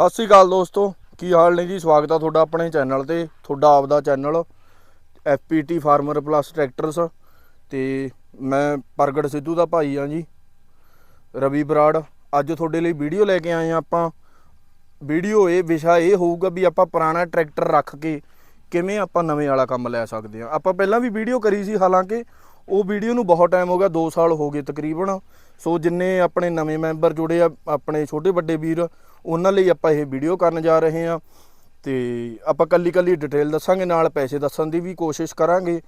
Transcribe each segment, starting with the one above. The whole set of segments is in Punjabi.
ਸਤਿ ਸ੍ਰੀ ਅਕਾਲ ਦੋਸਤੋ, ਕੀ ਹਾਲ ਨੇ ਜੀ? ਸਵਾਗਤ ਆ ਤੁਹਾਡਾ ਆਪਣੇ ਚੈਨਲ ਤੇ, ਤੁਹਾਡਾ ਆਪਦਾ channel FPT farmer plus tractors. ਤੇ ਮੈਂ ਪ੍ਰਗਟ ਸਿੱਧੂ ਦਾ ਭਾਈ ਆ ਜੀ, ਰਵੀ ਬਰਾੜ। ਅੱਜ ਤੁਹਾਡੇ ਲਈ ਵੀਡੀਓ ਲੈ ਕੇ ਆਏ ਆ ਆਪਾਂ। ਵੀਡੀਓ ਇਹ, ਵਿਸ਼ਾ ਇਹ ਹੋਊਗਾ ਵੀ ਆਪਾਂ ਪੁਰਾਣਾ ਟਰੈਕਟਰ ਰੱਖ ਕੇ ਕਿਵੇਂ ਆਪਾਂ ਨਵੇਂ ਵਾਲਾ ਕੰਮ ਲੈ ਸਕਦੇ ਆ। ਆਪਾਂ ਪਹਿਲਾਂ ਵੀ ਵੀਡੀਓ ਕਰੀ ਸੀ, ਹਾਲਾਂਕਿ ਉਹ ਵੀਡੀਓ ਨੂੰ ਬਹੁਤ ਟਾਈਮ ਹੋ ਗਿਆ 2 ਸਾਲ ਹੋ ਗਏ ਤਕਰੀਬਨ। ਸੋ ਜਿੰਨੇ ਆਪਣੇ ਨਵੇਂ ਮੈਂਬਰ ਜੁੜੇ ਆ, ਆਪਣੇ ਛੋਟੇ ਵੱਡੇ ਵੀਰ, ਉਹਨਾਂ ਲਈ ਆਪਾਂ ਇਹ ਵੀਡੀਓ ਕਰਨ ਜਾ ਰਹੇ ਹਾਂ। ਤੇ ਆਪਾਂ ਕੱਲੀ ਕੱਲੀ ਡਿਟੇਲ ਦੱਸਾਂਗੇ, ਨਾਲ ਪੈਸੇ ਦੱਸਣ ਦੀ ਵੀ ਕੋਸ਼ਿਸ਼ ਕਰਾਂਗੇ।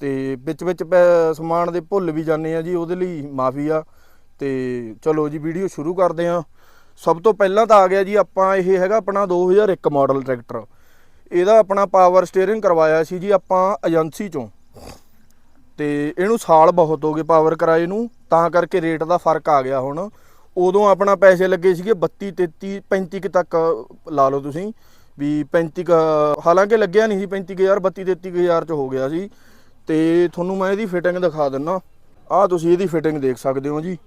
ਤੇ ਵਿੱਚ ਵਿੱਚ ਪੈ- ਸਮਾਨ ਦੇ ਭੁੱਲ ਵੀ ਜਾਂਦੇ ਆ ਜੀ, ਉਹਦੇ ਲਈ ਮਾਫੀ ਆ। ਤੇ ਚਲੋ ਜੀ, ਵੀਡੀਓ ਸ਼ੁਰੂ ਕਰਦੇ ਆ ਸਭ ਤੋਂ ਪਹਿਲਾਂ ਤਾਂ ਆ ਗਿਆ ਜੀ, ਆਪਾਂ ਇਹ ਹੈਗਾ ਆਪਣਾ 2001 ਮਾਡਲ ਟਰੈਕਟਰ ਇਹਦਾ ਆਪਣਾ ਪਾਵਰ ਸਟੀਅਰਿੰਗ ਕਰਵਾਇਆ ਸੀ ਜੀ ਆਪਾਂ ਏਜੰਸੀ ਚੋਂ। ਤੇ ਇਹਨੂੰ ਸਾਲ ਬਹੁਤ ਹੋ ਗਏ ਪਾਵਰ ਕਰਾਏ ਨੂੰ, ਤਾਂ ਕਰਕੇ ਰੇਟ ਦਾ ਫ਼ਰਕ ਆ ਗਿਆ ਹੁਣ। ਉਦੋਂ ਆਪਣਾ ਪੈਸੇ ਲੱਗੇ ਸੀਗੇ 32 33 35 ਕੁ ਤੱਕ ਲਾ ਲਓ ਤੁਸੀਂ, ਵੀ 35 ਕੁ, ਹਾਲਾਂਕਿ ਲੱਗਿਆ ਨਹੀਂ ਸੀ 35000 32 33000 ਚ ਹੋ ਗਿਆ ਸੀ। ਤੇ ਤੁਹਾਨੂੰ ਮੈਂ ਇਹਦੀ ਫਿਟਿੰਗ ਦਿਖਾ ਦਿੰਨਾ। ਆਹ ਤੁਸੀਂ ਇਹਦੀ ਫਿਟਿੰਗ ਦੇਖ ਸਕਦੇ ਹੋ ਜੀ।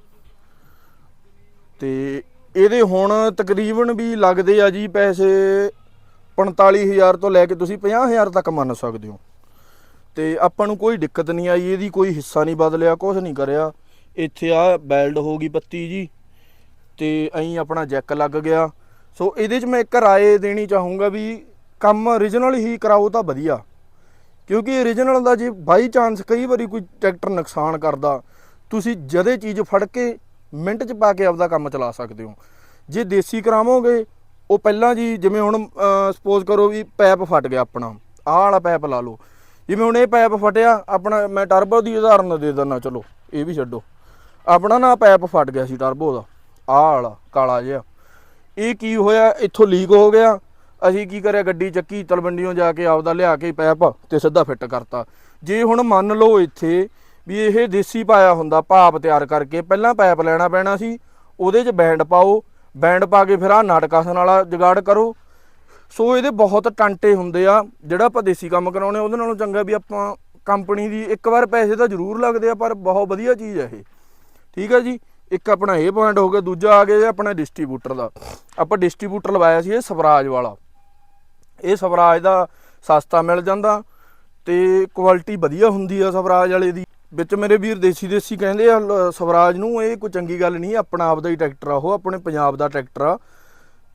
ਤੇ ਇਹਦੇ ਹੁਣ ਤਕਰੀਬਨ ਵੀ ਲੱਗਦੇ ਆ ਜੀ ਪੈਸੇ 45000 ਤੋਂ ਲੈ ਕੇ ਤੁਸੀਂ 50000 ਤੱਕ ਮੰਨ ਸਕਦੇ ਹੋ। ਤੇ ਆਪਾਂ ਨੂੰ ਕੋਈ ਦਿੱਕਤ ਨਹੀਂ ਆਈ, ਇਹਦੀ ਕੋਈ ਹਿੱਸਾ ਨਹੀਂ ਬਦਲਿਆ ਕੁਝ ਨਹੀਂ ਕਰਿਆ। ਇੱਥੇ ਆ ਬੈਲਡ ਹੋ ਗਈ ਪੱਤੀ ਜੀ, ਤੇ ਐਂ ਆਪਣਾ ਜੈਕ ਲੱਗ ਗਿਆ। ਸੋ ਇਹਦੇ 'ਚ ਮੈਂ ਇੱਕ ਰਾਏ ਦੇਣੀ ਚਾਹੂੰਗਾ ਵੀ ਕੰਮ origignal ਹੀ ਕਰਾਓ ਤਾਂ ਵਧੀਆ। ਕਿਉਂਕਿ origignal ਦਾ ਜੇ ਬਾਈ ਚਾਂਸ ਕਈ ਵਾਰੀ ਕੋਈ ਟਰੈਕਟਰ ਨੁਕਸਾਨ ਕਰਦਾ, ਤੁਸੀਂ ਜਦੇ ਚੀਜ਼ ਫੜ ਕੇ ਮਿੰਟ 'ਚ ਪਾ ਕੇ ਆਪਦਾ ਕੰਮ ਚਲਾ ਸਕਦੇ ਹੋ। ਜੇ ਦੇਸੀ ਕਰਾਵੋਗੇ, ਉਹ ਪਹਿਲਾਂ ਜੀ ਜਿਵੇਂ ਹੁਣ ਸਪੋਜ਼ ਕਰੋ ਵੀ ਪੈਪ ਫਟ ਗਿਆ ਆਪਣਾ, ਆਹ ਵਾਲਾ ਪੈਪ ਲਾ ਲਓ। ਜਿਵੇਂ ਹੁਣ ਇਹ ਪੈਪ ਫਟਿਆ, ਆਪਣਾ ਮੈਂ ਟਰਬੋ ਦੀ ਉਦਾਹਰਨ ਦੇ ਦਿੰਦਾ, ਚਲੋ, ਇਹ ਵੀ ਛੱਡੋ। ਆਪਣਾ ਨਾ ਪੈਪ ਫਟ ਗਿਆ ਸੀ ਟਰਬੋ ਦਾ, ਆਹ ਵਾਲਾ, ਕਾਲਾ ਜਿਹਾ। ਇਹ ਕੀ ਹੋਇਆ? ਇੱਥੋਂ ਲੀਕ ਹੋ ਗਿਆ। ਅਸੀਂ ਕੀ ਕਰਿਆ? ਗੱਡੀ ਚੱਕੀ ਤਲਵੰਡੀੋਂ ਜਾ ਕੇ ਆਪਦਾ ਲਿਆ ਕੇ ਪੈਪ ਤੇ ਸਿੱਧਾ ਫਿੱਟ ਕਰਤਾ। ਜੇ ਹੁਣ ਮੰਨ ਲਓ ਇੱਥੇ ਵੀ ਇਹ ਦੇਸੀ ਪਾਇਆ ਹੁੰਦਾ ਪਾਪ ਤਿਆਰ ਕਰਕੇ, ਪਹਿਲਾਂ ਪੈਪ ਲੈਣਾ ਪੈਣਾ ਸੀ, ਉਹਦੇ 'ਚ ਬੈਂਡ ਪਾਓ ਬੈਂਡ ਪਾ ਕੇ ਫਿਰ ਆਹ ਨਟ ਵਾਲਾ ਜਗਾੜ ਕਰੋ ਸੋ ਇਹਦੇ ਬਹੁਤ ਟਾਂਟੇ ਹੁੰਦੇ ਆ, ਜਿਹੜਾ ਆਪਾਂ ਦੇਸੀ ਕੰਮ ਕਰਾਉਣੇ ਉਹਦੇ ਨਾਲੋਂ ਚੰਗਾ ਵੀ ਆਪਾਂ ਕੰਪਨੀ ਦੀ ਇੱਕ ਵਾਰ ਪੈਸੇ ਤਾਂ ਜ਼ਰੂਰ ਲੱਗਦੇ ਆ, ਪਰ ਬਹੁਤ ਵਧੀਆ ਚੀਜ਼ ਹੈ ਇਹ। ਠੀਕ ਆ ਜੀ? ਇੱਕ ਆਪਣਾ ਇਹ ਪੁਆਇੰਟ ਹੋ ਗਿਆ, ਦੂਜਾ ਆ ਗਿਆ ਆਪਣਾ ਡਿਸਟ੍ਰੀਬਿਊਟਰ ਦਾ। ਆਪਾਂ ਡਿਸਟ੍ਰੀਬਿਊਟਰ ਲਵਾਇਆ ਸੀ ਇਹ ਸਵਰਾਜ ਵਾਲਾ। ਇਹ ਸਵਰਾਜ ਦਾ ਸਸਤਾ ਮਿਲ ਜਾਂਦਾ ਤੇ ਕੁਆਲਿਟੀ ਵਧੀਆ ਹੁੰਦੀ ਆ ਸਵਰਾਜ ਵਾਲੇ ਦੀ। ਵਿੱਚ ਮੇਰੇ ਵੀਰ ਦੇਸੀ ਦੇਸੀ ਕਹਿੰਦੇ ਆ, ਲ- ਸਵਰਾਜ ਨੂੰ ਇਹ ਕੋਈ ਚੰਗੀ ਗੱਲ ਨਹੀਂ, ਆਪਣਾ ਆਪਦਾ ਹੀ ਟਰੈਕਟਰ ਆ, ਉਹ ਆਪਣੇ ਪੰਜਾਬ ਦਾ ਟਰੈਕਟਰ ਆ।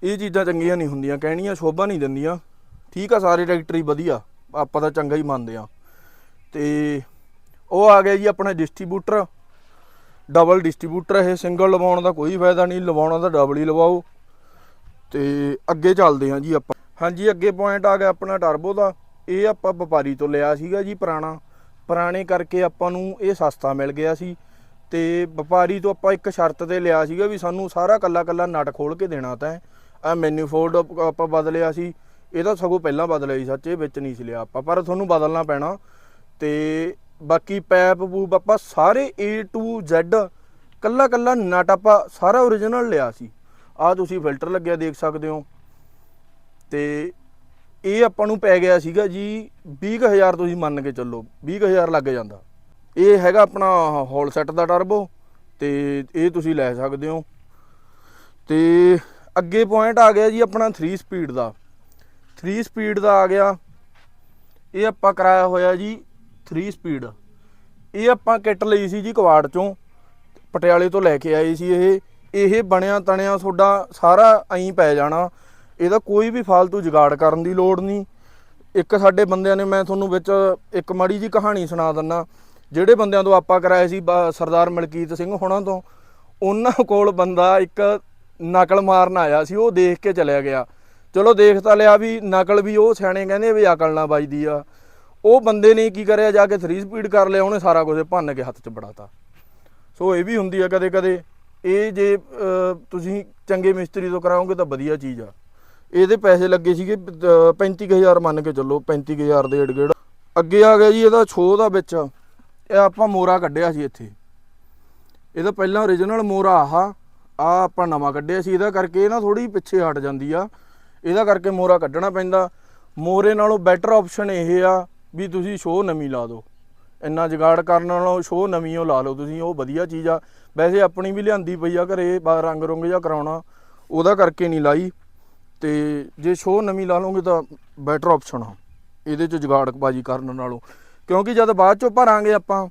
ਇਹ ਚੀਜ਼ਾਂ ਚੰਗੀਆਂ ਨਹੀਂ ਹੁੰਦੀਆਂ, ਕਹਿਣੀਆਂ ਸ਼ੋਭਾ ਨਹੀਂ ਦਿੰਦੀਆਂ। ਠੀਕ ਆ, ਸਾਰੇ ਟਰੈਕਟਰ ਹੀ ਵਧੀਆ, ਆਪਾਂ ਤਾਂ ਚੰਗਾ ਹੀ ਮੰਨਦੇ ਆ। ਤੇ ਉਹ ਆ ਗਿਆ ਜੀ ਆਪਣਾ ਡਿਸਟ੍ਰੀਬਿਊਟਰ ਡਬਲ ਡਿਸਟ੍ਰੀਬਿਊਟਰ ਇਹ ਸਿੰਗਲ ਲਵਾਉਣ ਦਾ ਕੋਈ ਫਾਇਦਾ ਨਹੀਂ, ਲਵਾਉਣਾ ਤਾਂ ਡਬਲ ਹੀ ਲਵਾਓ। ਤੇ ਅੱਗੇ ਚੱਲਦੇ ਹਾਂ ਜੀ ਆਪਾਂ। ਹਾਂਜੀ, ਅੱਗੇ ਪੁਆਇੰਟ ਆ ਗਿਆ ਆਪਣਾ ਟਰਬੋ ਦਾ। ਇਹ ਆਪਾਂ ਵਪਾਰੀ ਤੋਂ ਲਿਆ ਸੀਗਾ ਜੀ ਪੁਰਾਣਾ। ਪੁਰਾਣੇ ਕਰਕੇ ਆਪਾਂ ਨੂੰ ਇਹ ਸਸਤਾ ਮਿਲ ਗਿਆ ਸੀ। ਤੇ ਵਪਾਰੀ ਤੋਂ ਆਪਾਂ ਇੱਕ ਸ਼ਰਤ ਤੇ ਲਿਆ ਸੀਗਾ ਵੀ ਸਾਨੂੰ ਸਾਰਾ ਕੱਲਾ ਕੱਲਾ ਨਟ ਖੋਲ ਕੇ ਦੇਣਾ ਤਾਂ ਆ ਮੈਨੂਫੋਲਡ ਆਪਾਂ ਬਦਲਿਆ ਸੀ। ਇਹ ਤਾਂ ਸਗੋਂ ਪਹਿਲਾਂ ਬਦਲਿਆ ਸੀ, ਸੱਚ ਇਹ ਵਿੱਚ ਨਹੀਂ ਸੀ ਲਿਆ ਆਪਾਂ, ਪਰ ਤੁਹਾਨੂੰ ਬਦਲਣਾ ਪੈਣਾ। ਤੇ ਬਾਕੀ ਪੈਪ ਪੂਪ ਆਪਾਂ ਸਾਰੇ A to Z ਕੱਲਾ ਕੱਲਾ ਨਟ ਆਪਾਂ ਸਾਰਾ origignal ਲਿਆ ਸੀ। ਆ ਤੁਸੀਂ ਫਿਲਟਰ ਲੱਗਿਆ ਦੇਖ ਸਕਦੇ ਹੋ। ਤੇ ਇਹ ਆਪਾਂ ਨੂੰ ਪੈ ਗਿਆ ਸੀਗਾ ਜੀ 20000 ਤੁਸੀਂ ਮੰਨ ਕੇ ਚੱਲੋ 20000 ਲੱਗ ਜਾਂਦਾ। ਇਹ ਹੈਗਾ ਆਪਣਾ ਹੌਲ ਸੈੱਟ ਦਾ ਟਰਬੋ ਤੇ ਇਹ ਤੁਸੀਂ ਲੈ ਸਕਦੇ ਹੋ। ਤੇ ਅੱਗੇ ਪੁਆਇੰਟ ਆ ਗਿਆ ਜੀ ਆਪਣਾ 3 ਸਪੀਡ ਦਾ। 3 ਸਪੀਡ ਦਾ ਆ ਗਿਆ। ਇਹ ਆਪਾਂ ਕਰਾਇਆ ਹੋਇਆ ਜੀ 3 ਸਪੀਡ ਇਹ ਆਪਾਂ ਕਿੱਟ ਲਈ ਸੀ ਜੀ ਕਵਾੜ ਚੋਂ। ਪਟਿਆਲੇ ਤੋਂ ਲੈ ਕੇ ਆਏ ਸੀ ਇਹ। ਇਹ ਬਣਿਆ ਤਣਿਆ ਤੁਹਾਡਾ ਸਾਰਾ ਐਂ ਪੈ ਜਾਣਾ। ਇਹਦਾ ਕੋਈ ਵੀ ਫालतू ਜੁਗਾੜ ਕਰਨ ਦੀ ਲੋੜ ਨਹੀਂ। ਇੱਕ ਸਾਡੇ ਬੰਦਿਆਂ ਨੇ ਮੈਂ ਤੁਹਾਨੂੰ ਵਿੱਚ ਇੱਕ ਮਾੜੀ ਜੀ ਕਹਾਣੀ ਸੁਣਾ ਦਿੰਨਾ। ਜਿਹੜੇ ਬੰਦਿਆਂ ਤੋਂ ਆਪਾਂ ਕਰਾਏ ਸੀ ਬਾ- ਸਰਦਾਰ ਮਲਕੀਤ ਸਿੰਘ ਹੋਣਾ ਤੋਂ, ਉਹਨਾਂ ਕੋਲ ਬੰਦਾ ਇੱਕ ਨਕਲ ਮਾਰਨ ਆਇਆ ਸੀ ਉਹ ਦੇਖ ਕੇ ਚਲਿਆ ਗਿਆ। ਚਲੋ ਦੇਖ ਤਾਂ ਲਿਆ ਵੀ ਨਕਲ ਵੀ ਉਹ ਸਿਆਣੇ ਕਹਿੰਦੇ ਵੀ ਅਕਲ ਨਾ ਵੱਜਦੀ ਆ। ਉਹ ਬੰਦੇ ਨੇ ਕੀ ਕਰਿਆ ਜਾ ਕੇ 3 ਸਪੀਡ ਕਰ ਲਿਆ ਉਹਨੇ ਸਾਰਾ ਕੁਝ ਭੰਨ ਕੇ ਹੱਥ 'ਚ ਬੜਾਤਾ ਸੋ ਇਹ ਵੀ ਹੁੰਦੀ ਆ ਕਦੇ ਕਦੇ ਇਹ ਜੇ ਤੁਸੀਂ ਚੰਗੇ ਮਿਸਤਰੀ ਤੋਂ ਕਰਾਓਗੇ ਤਾਂ ਵਧੀਆ ਚੀਜ਼ ਆ। ਇਹਦੇ ਪੈਸੇ ਲੱਗੇ ਸੀਗੇ ਅਹ, 35000 ਮੰਨ ਕੇ ਚੱਲੋ 35000 ਦੇ ਏੜ ਗੇੜ ਅੱਗੇ ਆ ਗਿਆ ਜੀ ਇਹਦਾ ਛੋ ਦਾ ਵਿੱਚ। ਇਹ ਆਪਾਂ ਮੋਰਾ ਕੱਢਿਆ ਸੀ ਇੱਥੇ। ਇਹਦਾ ਪਹਿਲਾਂ origignal ਮੋਰਾ ਆਹਾ। ਆ ਆਪਾਂ ਨਵਾਂ ਕੱਢਿਆ ਸੀ, ਇਹਦਾ ਕਰਕੇ ਇਹ ਨਾ ਥੋੜੀ ਪਿੱਛੇ ਹਟ ਜਾਂਦੀ ਆ। ਇਹਦਾ ਕਰਕੇ ਮੋਰਾ ਕੱਢਣਾ ਪੈਂਦਾ। ਮੋਰੇ ਨਾਲੋਂ ਬੈਟਰ ਆਪਸ਼ਨ ਇਹ ਆ ਵੀ ਤੁਸੀਂ ਸ਼ੋਅ ਨਵੀਂ ਲਾ ਦਿਓ। ਇੰਨਾ ਜੁਗਾੜ ਕਰਨ ਨਾਲੋਂ ਸ਼ੋਅ ਨਵੀਂ ਉਹ ਲਾ ਲਓ ਤੁਸੀਂ, ਉਹ ਵਧੀਆ ਚੀਜ਼ ਆ। ਵੈਸੇ ਆਪਣੀ ਵੀ ਲਿਆਂਦੀ ਪਈ ਆ ਘਰੇ, ਬਾ ਰੰਗ ਰੁੰਗ ਜਿਹਾ ਕਰਾਉਣਾ, ਉਹਦਾ ਕਰਕੇ ਨਹੀਂ ਲਾਈ। ਤੇ ਜੇ ਸ਼ੋ ਨਵੀਂ ਲਾ ਲਓਗੇ ਤਾਂ ਬੈਟਰ ਆਪਸ਼ਨ ਆ। ਇਹਦੇ ਚ ਜਗਾੜਬਾਜ਼ੀ ਕਰਨ ਨਾਲੋਂ। ਕਿਉਂਕਿ ਜਦ ਬਾਅਦ ਚੋਂ ਭਰਾਂਗੇ ਆਪਾਂ,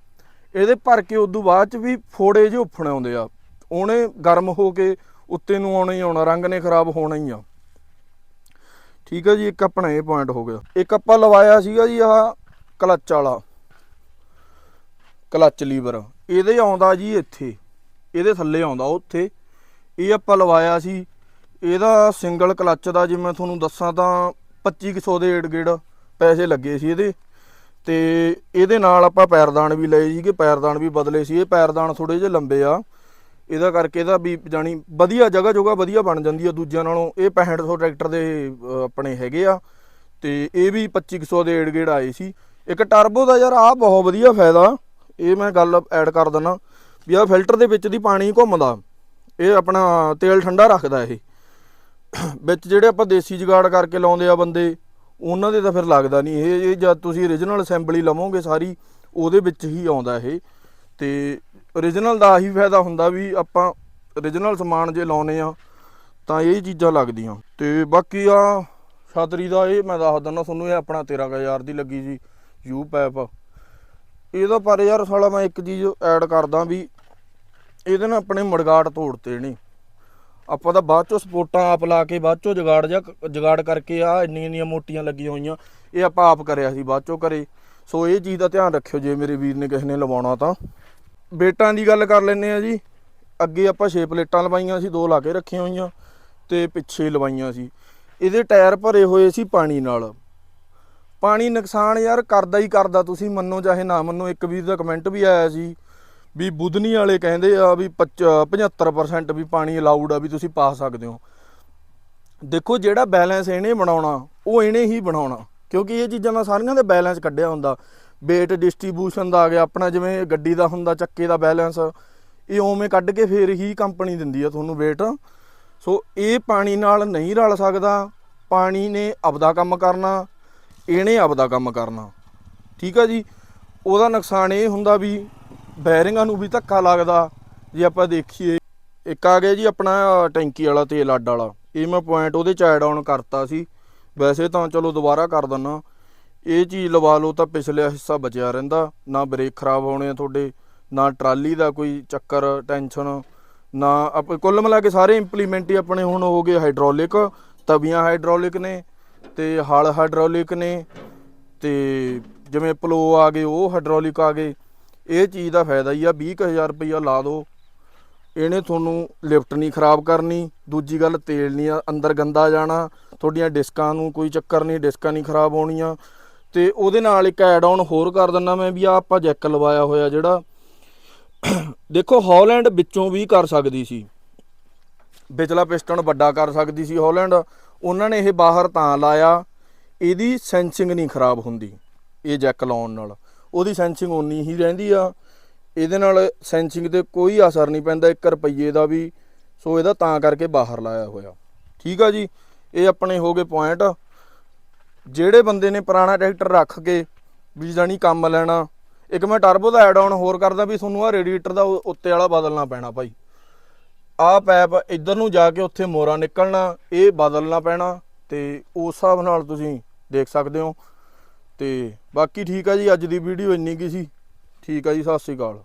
ਇਹਦੇ ਭਰ ਕੇ ਉਦੋਂ ਬਾਅਦ ਚ ਵੀ ਫੋੜੇ ਜਿਹੇ ਉੱਫਣ ਆਉਂਦੇ ਆ। ਉਹਨੇ ਗਰਮ ਹੋ ਕੇ ਉੱਤੇ ਨੂੰ ਆਉਣਾ ਹੀ ਆਉਣਾ, ਰੰਗ ਨੇ ਖਰਾਬ ਹੋਣਾ ਹੀ ਆ। ਠੀਕ ਹੈ ਜੀ, ਇੱਕ ਆਪਣਾ ਇਹ ਪੁਆਇੰਟ ਹੋ ਗਿਆ। ਇੱਕ ਆਪਾਂ ਲਵਾਇਆ ਸੀਗਾ ਜੀ ਆਹ ਕਲੱਚ ਵਾਲਾ ਕਲੱਚ ਲੀਵਰ ਇਹਦੇ ਆਉਂਦਾ ਜੀ ਇੱਥੇ, ਇਹਦੇ ਥੱਲੇ ਆਉਂਦਾ ਉੱਥੇ। ਇਹ ਆਪਾਂ ਲਵਾਇਆ ਸੀ, ਇਹਦਾ ਸਿੰਗਲ ਕਲੱਚ ਦਾ ਜੇ ਮੈਂ ਤੁਹਾਨੂੰ ਦੱਸਾਂ ਤਾਂ 2500 ਦੇ ਏਡ ਗੇੜ ਪੈਸੇ ਲੱਗੇ ਸੀ ਇਹਦੇ। ਤੇ ਇਹਦੇ ਨਾਲ ਆਪਾਂ ਪੈਰਦਾਨ ਵੀ ਲਏ ਸੀਗੇ ਪੈਰਦਾਨ ਵੀ ਬਦਲੇ ਸੀ। ਇਹ ਪੈਰਦਾਨ ਥੋੜੇ ਜਿਹੇ ਲੰਬੇ ਆ। ਇਹਦਾ ਕਰਕੇ ਇਹਦਾ ਵੀ ਜਾਣੀ ਵਧੀਆ ਜਗ੍ਹਾ ਜਗ੍ਹਾ ਵਧੀਆ ਬਣ ਜਾਂਦੀ ਆ ਦੂਜਿਆਂ ਨਾਲੋਂ। ਇਹ 6500 ਟਰੈਕਟਰ ਦੇ ਆਪਣੇ ਹੈਗੇ ਆ। ਤੇ ਇਹ ਵੀ 2500 ਦੇ ਏੜ ਗੇੜ ਆਏ ਸੀ। ਇੱਕ ਟਰਬੋ ਦਾ ਯਾਰ ਆ ਬਹੁਤ ਵਧੀਆ ਫਾਇਦਾ। ਇਹ ਮੈਂ ਗੱਲ ਐਡ ਕਰ ਦਿੰਦਾ ਵੀ ਆ ਫਿਲਟਰ ਦੇ ਵਿੱਚ ਦੀ ਪਾਣੀ ਘੁੰਮਦਾ। ਇਹ ਆਪਣਾ ਤੇਲ ਠੰਡਾ ਰੱਖਦਾ ਇਹ। ਵਿੱਚ ਜਿਹੜੇ ਆਪਾਂ ਦੇਸੀ ਜਗਾੜ ਕਰਕੇ ਲਾਉਂਦੇ ਆ ਬੰਦੇ, ਉਹਨਾਂ ਦੇ ਤਾਂ ਫਿਰ ਲੱਗਦਾ ਨਹੀਂ ਇਹ ਇਹ ਜਦ ਤੁਸੀਂ origignal ਅਸੈਂਬਲੀ ਲਵੋਗੇ ਸਾਰੀ, ਉਹਦੇ ਵਿੱਚ ਹੀ ਆਉਂਦਾ ਇਹ। ਤੇ origignal ਦਾ ਆਹੀ ਫਾਇਦਾ ਹੁੰਦਾ ਵੀ ਆਪਾਂ origignal ਸਮਾਨ ਜੇ ਲਾਉਨੇ ਆ, ਤਾਂ ਇਹ ਚੀਜ਼ਾਂ ਲੱਗਦੀਆਂ। ਤੇ ਬਾਕੀ ਆ ਛਤਰੀ ਦਾ ਇਹ ਮੈਂ ਦੱਸ ਦਿੰਦਾ ਤੁਹਾਨੂੰ, ਇਹ ਆਪਣਾ 13000 ਦੀ ਲੱਗੀ ਸੀ ਯੂ ਪੈਪ ਇਹਦਾ ਪਰ ਯਾਰ ਸਾਲਾ ਮੈਂ ਇੱਕ ਚੀਜ਼ ਐਡ ਕਰਦਾ ਵੀ ਇਹਦੇ ਨਾਲ ਆਪਣੇ ਮੜਗਾਟ ਤੋੜਤੇ ਨਹੀਂ ਆਪਾਂ ਤਾਂ ਬਾਅਦ ਚੋਂ ਸਪੋਰਟਾਂ ਆਪ ਲਾ ਕੇ ਬਾਅਦ ਚੋਂ ਜਗਾੜ ਜਾਂ ਜਗਾੜ ਕਰਕੇ ਆ ਇੰਨੀਆਂ ਇੰਨੀਆਂ ਮੋਟੀਆਂ ਲੱਗੀਆਂ ਹੋਈਆਂ, ਇਹ ਆਪਾਂ ਆਪ ਕਰਿਆ ਸੀ ਬਾਅਦ ਚੋਂ ਕਰੇ ਸੋ ਇਹ ਚੀਜ਼ ਦਾ ਧਿਆਨ ਰੱਖਿਓ ਜੇ ਮੇਰੇ ਵੀਰ ਨੇ ਕਿਸੇ ਨੇ ਲਵਾਉਣਾ ਤਾਂ। ਬੇਟਾਂ ਦੀ ਗੱਲ ਕਰ ਲੈਨੇ ਆ ਜੀ। ਅੱਗੇ ਆਪਾਂ 6 ਪਲੇਟਾਂ ਲਵਾਈਆਂ ਸੀ, ਦੋ ਲਾ ਕੇ ਰੱਖੀਆਂ ਹੋਈਆਂ ਤੇ ਪਿੱਛੇ ਲਵਾਈਆਂ ਸੀ। ਇਹਦੇ ਟਾਇਰ ਭਰੇ ਹੋਏ ਸੀ ਪਾਣੀ ਨਾਲ। ਪਾਣੀ ਨੁਕਸਾਨ ਯਾਰ ਕਰਦਾ ਹੀ ਕਰਦਾ, ਤੁਸੀਂ ਮੰਨੋ ਚਾਹੇ ਨਾ ਮੰਨੋ, ਇੱਕ ਵੀਰ ਦਾ ਕਮੈਂਟ ਵੀ ਆਇਆ ਸੀ ਵੀ ਬੁੱਧਨੀ ਵਾਲੇ ਕਹਿੰਦੇ ਆ ਵੀ 75 75% ਵੀ ਪਾਣੀ ਅਲਾਉਡ ਆ ਵੀ ਤੁਸੀਂ ਪਾ ਸਕਦੇ ਹੋ। ਦੇਖੋ ਜਿਹੜਾ ਬੈਲੈਂਸ ਇਹਨੇ ਬਣਾਉਣਾ, ਉਹ ਇਹਨੇ ਹੀ ਬਣਾਉਣਾ। ਕਿਉਂਕਿ ਇਹ ਚੀਜ਼ਾਂ ਦਾ ਸਾਰੀਆਂ ਦੇ ਬੈਲੈਂਸ ਕੱਢਿਆ ਹੁੰਦਾ। Weight ਡਿਸਟ੍ਰੀਬਿਊਸ਼ਨ ਦਾ ਆ ਗਿਆ, ਆਪਣਾ ਜਿਵੇਂ ਗੱਡੀ ਦਾ ਹੁੰਦਾ, ਚੱਕੇ ਦਾ ਬੈਲੈਂਸ ਇਹ ਉਵੇਂ ਕੱਢ ਕੇ ਫੇਰ ਹੀ ਕੰਪਨੀ ਦਿੰਦੀ ਆ ਤੁਹਾਨੂੰ weight ਸੋ ਇਹ ਪਾਣੀ ਨਾਲ ਨਹੀਂ ਰਲ ਸਕਦਾ, ਪਾਣੀ ਨੇ ਆਪਦਾ ਕੰਮ ਕਰਨਾ, ਇਹਨੇ ਆਪਦਾ ਕੰਮ ਕਰਨਾ। ਠੀਕ ਆ ਜੀ? ਉਹਦਾ ਨੁਕਸਾਨ ਇਹ ਹੁੰਦਾ ਵੀ ਬੈਰਿੰਗਾਂ ਨੂੰ ਵੀ ਧੱਕਾ ਲੱਗਦਾ। ਜੇ ਆਪਾਂ ਦੇਖੀਏ, ਇੱਕ ਆ ਗਿਆ ਜੀ ਆਪਣਾ ਟੈਂਕੀ ਵਾਲਾ ਤੇਲ ਅੱਡ ਵਾਲਾ। ਇਹ ਮੈਂ ਪੁਆਇੰਟ ਉਹਦੇ ਚ ਐਡ ਆਨ ਕਰਤਾ ਸੀ। ਵੈਸੇ ਤਾਂ ਚਲੋ ਦੁਬਾਰਾ ਕਰ ਦਿੰਨਾ ਇਹ ਚੀਜ਼ ਲਵਾ ਲਓ ਤਾਂ ਪਿਛਲਾ ਹਿੱਸਾ ਬਚਿਆ ਰਹਿੰਦਾ। ਨਾ ਬ੍ਰੇਕ ਖਰਾਬ ਹੋਣੇ ਆ ਤੁਹਾਡੇ, ਨਾ ਟਰਾਲੀ ਦਾ ਕੋਈ ਚੱਕਰ, ਟੈਨਸ਼ਨ, ਨਾ ਆਪ, ਕੁੱਲ ਮਿਲਾ ਕੇ ਸਾਰੇ ਇੰਪਲੀਮੈਂਟ ਹੀ ਆਪਣੇ ਹੁਣ ਹੋ ਗਏ ਹਾਈਡ੍ਰੋਲਿਕ ਤਵੀਆਂ ਹਾਈਡ੍ਰੋਲਿਕ ਨੇ ਤੇ ਹਲ ਹਾਈਡ੍ਰੋਲਿਕ ਨੇ ਤੇ ਜਿਵੇਂ ਪਲੋ ਆ ਗਏ, ਉਹ ਹਾਈਡ੍ਰੋਲਿਕ ਆ ਗਏ। ਇਹ ਚੀਜ਼ ਦਾ ਫਾਇਦਾ ਹੀ ਆ 20000 ਰੁਪਈਆ ਲਾ ਦਿਓ ਇਹਨੇ ਤੁਹਾਨੂੰ ਲਿਫਟ ਨਹੀਂ ਖਰਾਬ ਕਰਨੀ, ਦੂਜੀ ਗੱਲ ਤੇਲ ਨਹੀਂ ਅੰਦਰ ਗੰਦਾ ਜਾਣਾ, ਤੁਹਾਡੀਆਂ ਡਿਸਕਾਂ ਨੂੰ ਕੋਈ ਚੱਕਰ ਨਹੀਂ, ਡਿਸਕਾਂ ਨਹੀਂ ਖਰਾਬ ਹੋਣੀਆਂ। ਤੇ ਉਹਦੇ ਨਾਲ ਇੱਕ ਐਡ ਆਨ ਹੋਰ ਕਰ ਦਿੰਦਾ ਮੈਂ ਵੀ ਆ ਆਪਾਂ ਜੈਕ ਲਵਾਇਆ ਹੋਇਆ ਜਿਹੜਾ। ਦੇਖੋ ਹਾਲੈਂਡ ਵਿੱਚੋਂ ਵੀ ਕਰ ਸਕਦੀ ਸੀ। ਵਿਚਲਾ ਪਿਸਟਨ ਵੱਡਾ ਕਰ ਸਕਦੀ ਸੀ ਹਾਲੈਂਡ ਉਹਨਾਂ ਨੇ ਇਹ ਬਾਹਰ ਤਾਂ ਲਾਇਆ, ਇਹਦੀ ਸੈਂਸਿੰਗ ਨਹੀਂ ਖਰਾਬ ਹੁੰਦੀ, ਇਹ ਜੈਕ ਲਾਉਣ ਨਾਲ। ਉਹਦੀ ਸੈਂਸਿੰਗ ਓਨੀ ਹੀ ਰਹਿੰਦੀ ਆ। ਇਹਦੇ ਨਾਲ ਸੈਂਸਿੰਗ ਤੇ ਕੋਈ ਅਸਰ ਨਹੀਂ ਪੈਂਦਾ 1 ਰੁਪਈਏ ਦਾ ਵੀ। ਸੋ ਇਹਦਾ ਤਾਂ ਕਰਕੇ ਬਾਹਰ ਲਾਇਆ ਹੋਇਆ। ਠੀਕ ਆ ਜੀ, ਇਹ ਆਪਣੇ ਹੋ ਗਏ ਪੁਆਇੰਟ ਜਿਹੜੇ ਬੰਦੇ ਨੇ ਪੁਰਾਣਾ ਟਰੈਕਟਰ ਰੱਖ ਕੇ ਵੀ ਜਾਣੀ ਕੰਮ ਲੈਣਾ, ਇੱਕ ਮੈਂ ਟਰਬੋ ਦਾ ਐਡ ਆਨ ਹੋਰ ਕਰਦਾ ਵੀ ਤੁਹਾਨੂੰ ਆ ਰੇਡੀਏਟਰ ਦਾ ਉੱਤੇ ਵਾਲਾ ਬਦਲਣਾ ਪੈਣਾ ਭਾਈ। ਆਹ ਪੈਪ ਇੱਧਰ ਨੂੰ ਜਾ ਕੇ ਉੱਥੇ ਮੋਰਾ ਨਿਕਲਣਾ, ਇਹ ਬਦਲਣਾ ਪੈਣਾ ਤੇ ਉਸ ਹਿਸਾਬ ਨਾਲ ਤੁਸੀਂ ਦੇਖ ਸਕਦੇ ਹੋ। ਤੇ ਬਾਕੀ ਠੀਕ ਆ ਜੀ, ਅੱਜ ਦੀ ਵੀਡੀਓ ਇੰਨੀ ਕੀ ਸੀ। ਠੀਕ ਆ ਜੀ, ਸਤਿ ਸ੍ਰੀ ਅਕਾਲ।